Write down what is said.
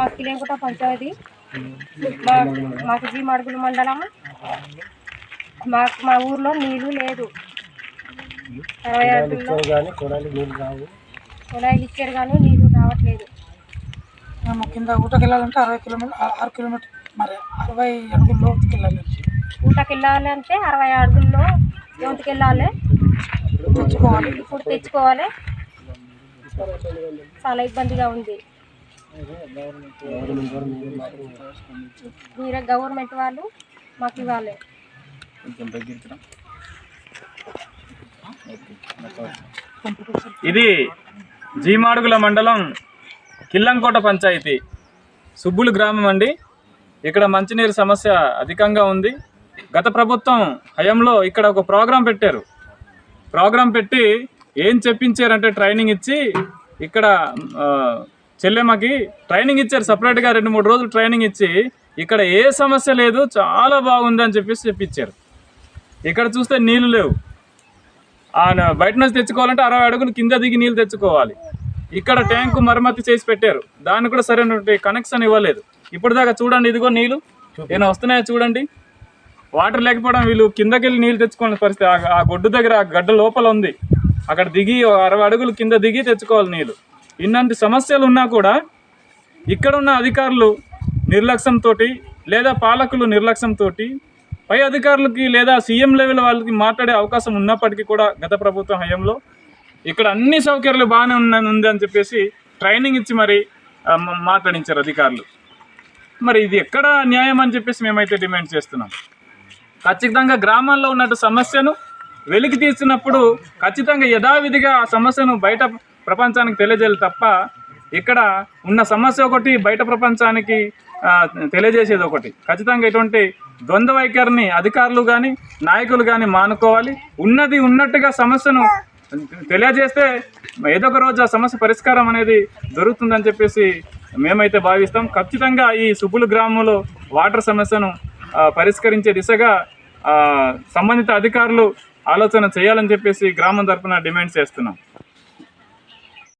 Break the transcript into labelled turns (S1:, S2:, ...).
S1: మా కిలేంకుట పంచాయతీ. మా మాకు జీ మడుగుల మండలం మాకు మా ఊర్లో నీళ్ళు లేదు. అరవై అడుగుల్లో కుళాయిలు ఇచ్చారు కానీ నీళ్ళు రావట్లేదు.
S2: మేము కింద ఊటకి వెళ్ళాలంటే అరవై కిలోమీటర్ ఆరు కిలోమీటర్ మరి అరవై అడుగుల లోతుకి వెళ్ళాలి
S1: ఊటకి వెళ్ళాలి అంటే అరవై అడుగుల్లో యువతకి వెళ్ళాలి
S2: తెచ్చుకోవాలి.
S1: ఇప్పుడు తెచ్చుకోవాలి. చాలా ఇబ్బందిగా ఉంది. మీరే గవర్నమెంట్ వాళ్ళు మాకు ఇవ్వాలి.
S3: ఇది జీమాడుగుల మండలం కిల్లంకోట పంచాయతీ. సుబ్బులు గ్రామం అండి. ఇక్కడ మంచినీరు సమస్య అధికంగా ఉంది. గత ప్రభుత్వం హయంలో ఇక్కడ ఒక ప్రోగ్రాం పెట్టారు. ప్రోగ్రాం పెట్టి ఏం చెప్పించారంటే ట్రైనింగ్ ఇచ్చి ఇక్కడ చెల్లెమ్మకి ట్రైనింగ్ ఇచ్చారు సపరేట్గా రెండు మూడు రోజులు ట్రైనింగ్ ఇచ్చి ఇక్కడ ఏ సమస్య లేదు చాలా బాగుంది అని చెప్పేసి చెప్పించారు. ఇక్కడ చూస్తే నీళ్ళు లేవు. బయట నుంచి తెచ్చుకోవాలంటే అరవై అడుగులు కింద దిగి నీళ్ళు తెచ్చుకోవాలి. ఇక్కడ ట్యాంకు మరమ్మతి చేసి పెట్టారు. దాన్ని కూడా సరైనటువంటి కనెక్షన్ ఇవ్వలేదు. ఇప్పుడు దాకా చూడండి ఇదిగో నీళ్ళు నేను వస్తున్నాయో చూడండి. వాటర్ లేకపోవడం వీళ్ళు కిందకి వెళ్ళి నీళ్ళు తెచ్చుకోవాల్సిన పరిస్థితి. ఆ- గొడ్డు దగ్గర ఆ గడ్డ లోపల ఉంది. అక్కడ దిగి అరవై అడుగులు కింద దిగి తెచ్చుకోవాలి నీళ్ళు ఇన్నంటి సమస్యలు ఉన్నా కూడా ఇక్కడ ఉన్న అధికారులు నిర్లక్ష్యంతో లేదా పాలకులు నిర్లక్ష్యంతో పై అధికారులకి లేదా సీఎం లెవెల్ వాళ్ళకి మాట్లాడే అవకాశం ఉన్నప్పటికీ కూడా గత ప్రభుత్వం హయాంలో ఇక్కడ అన్ని సౌకర్యాలు బాగానే ఉందని ఉంది అని చెప్పేసి ట్రైనింగ్ ఇచ్చి మరి మాట్లాడించారు అధికారులు. మరి ఇది ఎక్కడ న్యాయం అని చెప్పేసి మేమైతే డిమాండ్ చేస్తున్నాం. ఖచ్చితంగా గ్రామాల్లో ఉన్నట్టు సమస్యను వెలికి తీస్తున్నప్పుడు ఖచ్చితంగా యథావిధిగా ఆ సమస్యను బయట ప్రపంచానికి తెలియజేయాలి తప్ప ఇక్కడ ఉన్న సమస్య ఒకటి బయట ప్రపంచానికి తెలియజేసేది ఒకటి. ఖచ్చితంగా ఇటువంటి ద్వంద్వ వైఖరిని అధికారులు కానీ నాయకులు కానీ మానుకోవాలి. ఉన్నది ఉన్నట్టుగా సమస్యను తెలియజేస్తే ఏదో ఒక రోజు ఆ సమస్య పరిష్కారం అనేది దొరుకుతుందని చెప్పేసి మేమైతే భావిస్తాం. ఖచ్చితంగా ఈ సుబ్బులు గ్రామంలో వాటర్ సమస్యను పరిష్కరించే దిశగా సంబంధిత అధికారులు ఆలోచన చేయాలని చెప్పేసి గ్రామం తరఫున డిమాండ్ చేస్తున్నాం.